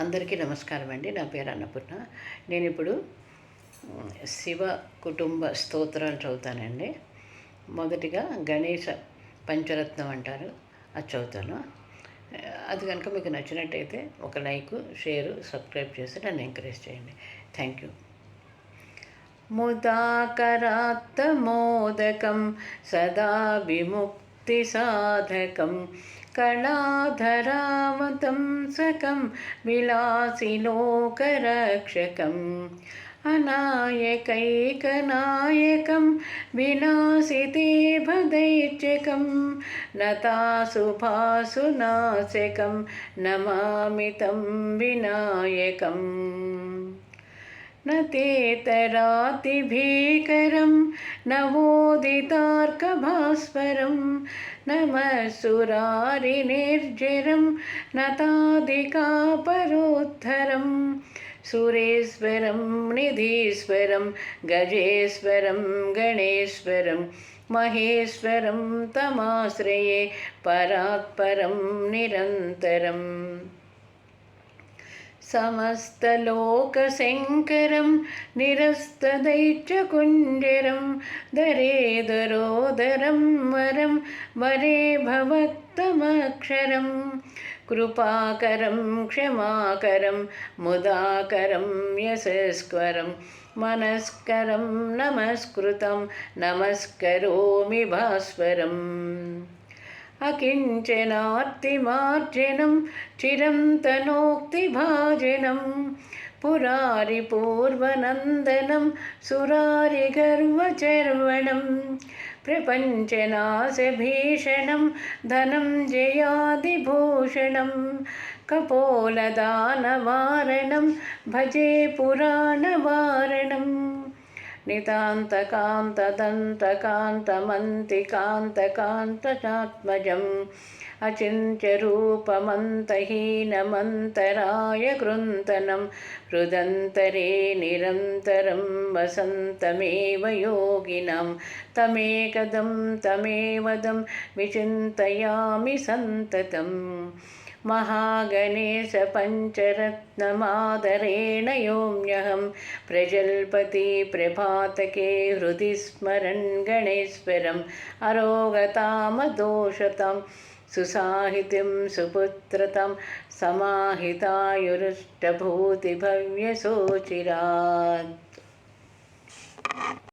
అందరికీ నమస్కారం అండి. నా పేరు అన్నపూర్ణ. నేను ఇప్పుడు శివ కుటుంబ స్తోత్రాలు చదువుతానండి. మొదటిగా గణేష పంచరత్నం అంటారు. అది చదువుతాను. అది కనుక మీకు నచ్చినట్టయితే ఒక లైక్ షేరు సబ్స్క్రైబ్ చేసి నన్ను ఎంకరేజ్ చేయండి. Thank you. ముదాకరాత్తమోదకం సదా भक्तिसाधकं कलाधरावतं सकं विलासिलोकरक्षकम् अनायकैकनायकं विनाशिते भदैत्यकं नतासुभासुनाशकं नमामि तं विनायकम् न तेतरातिभीकरं नवोदितार्कभास्वरं नमः सुरारिनिर्जरं नतादिकापरोद्धरं सुरेश्वरं निधीश्वरं गजेश्वरं गणेश्वरं महेश्वरं तमाश्रये परात्परं निरन्तरम्। समस्तलोकशङ्करं निरस्तदैत्यकुञ्जरं दरेदरोदरं वरं वरे भवक्तमक्षरं कृपाकरं क्षमाकरं मुदाकरं यशस्करं मनस्करं नमस्कृतं नमस्करोमि भास्वरम् अकिञ्चनार्तिमार्जनं चिरन्तनोक्तिभाजनं पुरारिपूर्वनन्दनं सुरारिगर्वचर्वणं प्रपञ्चनाशभीषणं धनं जयादिभूषणं कपोलदानवारणं भजे पुराणवारणम् नितान्तकान्तदन्तकान्तमन्तिकान्तकान्तकान्तचात्मजम् अचिन्त्यरूपमन्तहीनमन्तराय कृन्तनं हृदन्तरे निरन्तरं वसन्तमेव योगिनां तमेकदं तमेवदं विचिन्तयामि सन्ततम् महागणेशपञ्चरत्नमादरेण योम्यहं प्रजल्पति प्रभातके हृदि स्मरन् गणेश्वरम् अरोगतामदोषतां सुसाहितिं सुपुत्रतां समाहितायुरुष्टभूतिभव्यसोचिरात्